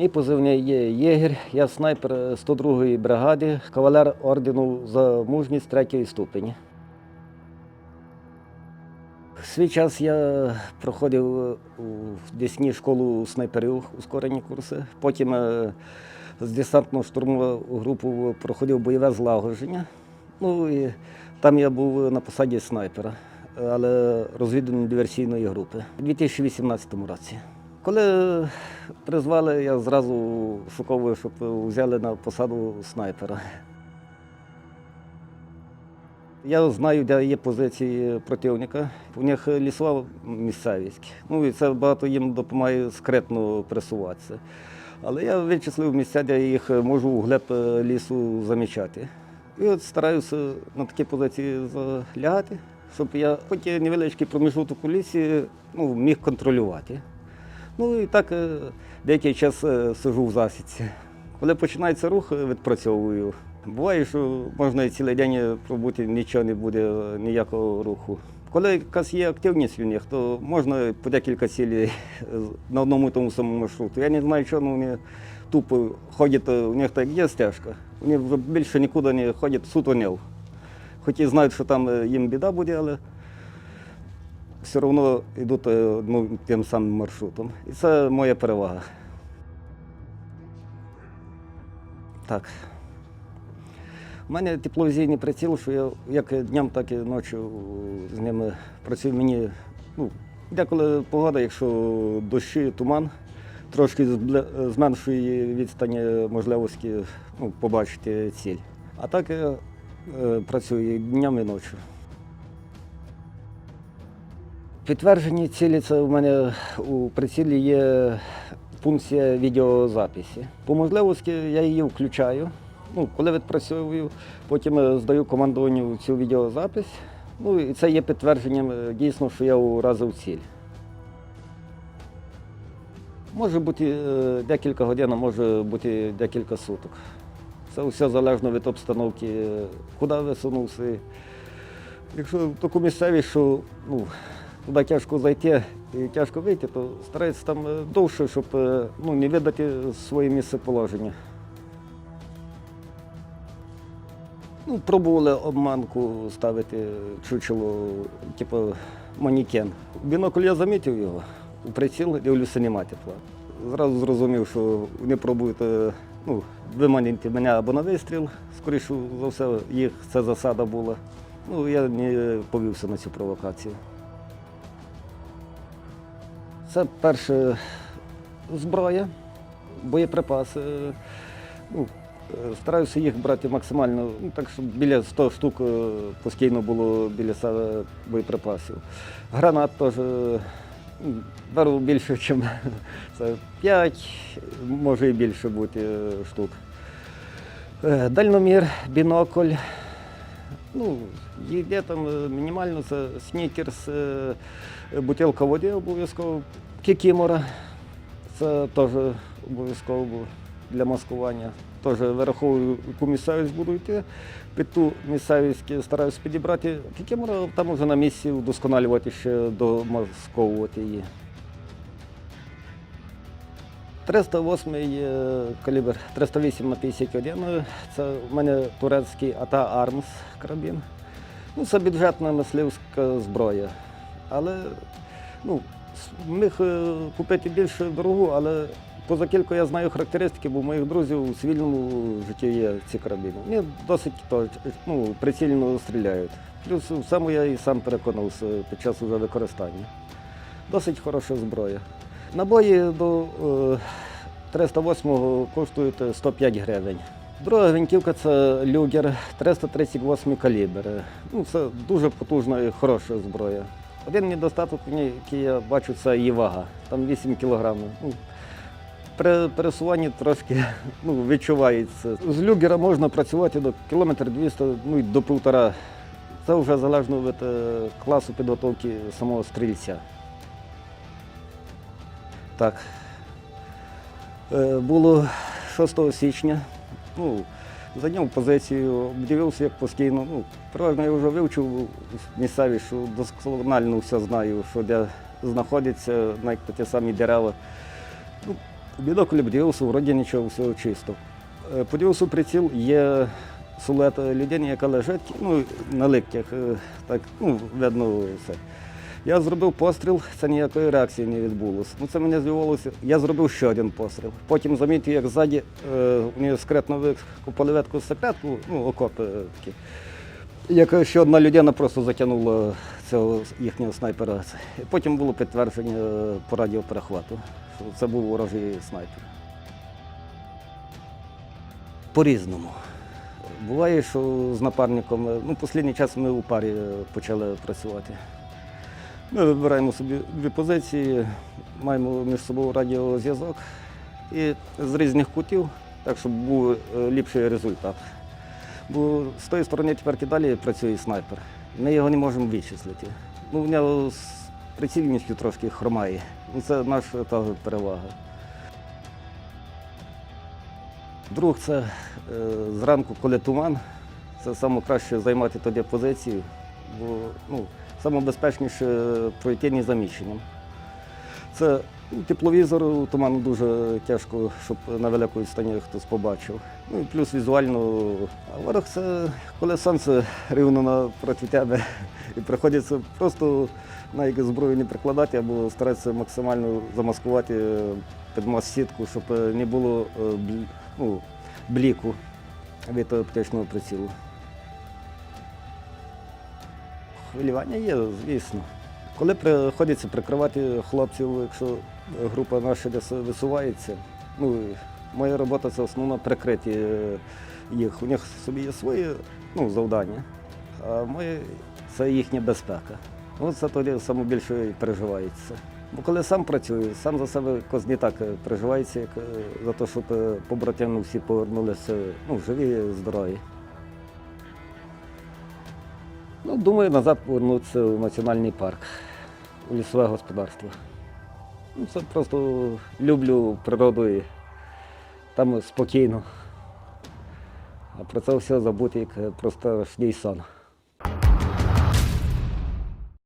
Мій позивний є Єгір, я снайпер 102-ї бригади, кавалер ордену за мужність 3 ступені. В свій час я проходив е, у Десні школу снайперів ускорені курси. Потім е, з десантно-штурмову групу проходив бойове злагодження. Ну і там я був на посаді снайпера, але розвідувальної диверсійної групи у 2018 році. Коли призвали, я зразу шуковую, щоб взяли на посаду снайпера. Я знаю, де є позиції противника. У них лісова місцевість. Ну і це багато їм допомагає скритно пересуватися. Але я вичислив місця, де їх можу у глиб е, лісу замічати. І от стараюся на такі позиції залягати, щоб я хоч невеличкий проміжуток у лісі ну, міг контролювати. Ну і так е, деякий час е, сижу в засідці. Коли починається рух, е, відпрацьовую. Буває, що можна і цілий день пробути, нічого не буде, ніякого руху. Коли якась є активність у них, то можна по декілька цілей на одному тому самому маршруту. Я не знаю, що ну, вони тупо ходять, у них так є стежка. Вони вже більше нікуди не ходять суто нив. Хоч і знають, що там їм біда буде, але все одно йдуть е, ну, тим самим маршрутом. І це моя перевага. Так. У мене тепловізійний приціл, що я як днем, так і ночі з ними працюю. Мені ну, деколи погода, якщо дощі, туман, трошки зменшує відстані можливості ну, побачити ціль. А так я е, працюю і днем і ночі. Підтверджені цілі це у мене у прицілі є функція відеозаписі. По можливості я її включаю. Ну, коли відпрацьовую, потім е, здаю командуванню цю відеозапис. Ну і це є підтвердженням е, дійсно, що я уразив ціль. Може бути е, декілька годин, а може бути декілька суток. Це все залежно від обстановки, куди висунувся. Якщо таку місцевість, що ну, туди тяжко зайти і тяжко вийти, то стараються там е, довше, щоб е, ну, не видати своє місце положення. Ну, пробували обманку ставити чучело, типу манікен. Бінокль я замітив його, у приціл дивлюся, нема тепла. Зразу зрозумів, що вони пробують ну, виманити мене або на вистріл. Скоріше за все, їх це засада була. Ну, я не повівся на цю провокацію. Це перше зброя, боєприпаси. Ну, е, стараюся їх брати максимально, ну, так щоб біля 100 штук е, постійно було біля боєприпасів. Гранат теж е, ну, беру більше, ніж це 5, може і більше бути е, штук. Е, Дальномір, бінокль. Ну, є там е, мінімально це снікерс, е, бутилка води обов'язково, кікімора. Це теж обов'язково було для маскування. Теж вираховую, яку місцевість буду йти. Під ту місцевість стараюся підібрати кікімора, там вже на місці вдосконалювати ще домасковувати її. 308 е, калібр 308 на 51. е, Це в мене турецький АТА Армс карабін. Ну, це бюджетна мисливська зброя. Але ну, міг е, купити більш дорогу, але поза кілька я знаю характеристики, бо у моїх друзів у цивільному житті є ці карабіни. Вони досить ну, прицільно стріляють. Плюс в цьому я і сам переконався під час уже використання. Досить хороша зброя. Набої до е, 308 коштують 105 гривень. Друга гвинтівка це люгер 338 калібр. Ну, це дуже потужна і хороша зброя. Один недостаток, який я бачу, це її вага. Там 8 кілограмів. Ну, при пересуванні трошки ну, відчувається. З люгера можна працювати до кілометр 200, ну і до півтора. Це вже залежно від е, класу підготовки самого стрільця. Так. Е, Було 6 січня. Ну, зайняв позицію, обдивився як постійно. Ну, переважно я вже вивчив місцеві, що досконально все знаю, що де знаходяться навіть ті самі дерева. Ну, Бінокль подивився, вроді нічого, все чисто. Е, Подивився приціл, є силует людини, яка лежить ну, на ликтях, е, так, ну, видно все. Я зробив постріл, це ніякої реакції не відбулося. Ну, це мене здивувалося. Я зробив ще один постріл. Потім замітив, як ззаді е, вони скретно викопали ветку секретку, ну, окопи такі. Як ще одна людина просто затягнула цього їхнього снайпера. Потім було підтвердження е, по радіоперехвату, це був ворожий снайпер. По-різному. Буває, що з напарником, е, ну, останній час ми у парі е, почали працювати. Ми вибираємо собі дві позиції, маємо між собою радіозв'язок і з різних кутів, так щоб був е, ліпший результат. Бо з тої сторони тепер далі працює снайпер. Ми його не можемо вичислити. Ну, в нього з прицільністю трошки хромає. Ну, це наша та перевага. Друг це е, зранку, коли туман, це найкраще займати тоді позицію, бо ну, найбезпечніше пройти незаміченим. Це ну, тепловізор у туману дуже тяжко, щоб на великій відстані хтось побачив. Ну і плюс візуально, а ворог це коли сонце рівно напроти тебе, і приходиться просто на навіть зброю не прикладати або старатися максимально замаскувати під сітку, щоб не було е, ну, бліку від оптичного прицілу. Хвилювання є, звісно. Коли приходиться прикривати хлопців, якщо група наша висувається, ну, моя робота це основно прикриті е, їх. У них собі є свої ну, завдання, а моє це їхня безпека. Ну, це тоді саме більше і переживається. Бо коли сам працюю, сам за себе не так е, переживається, як е, за те, щоб побратими всі повернулися ну, живі, здорові. Думаю, назад повернутися в національний парк, у лісове господарство. Ну, це просто люблю природу і там спокійно. А про це все забути як просто шній сон.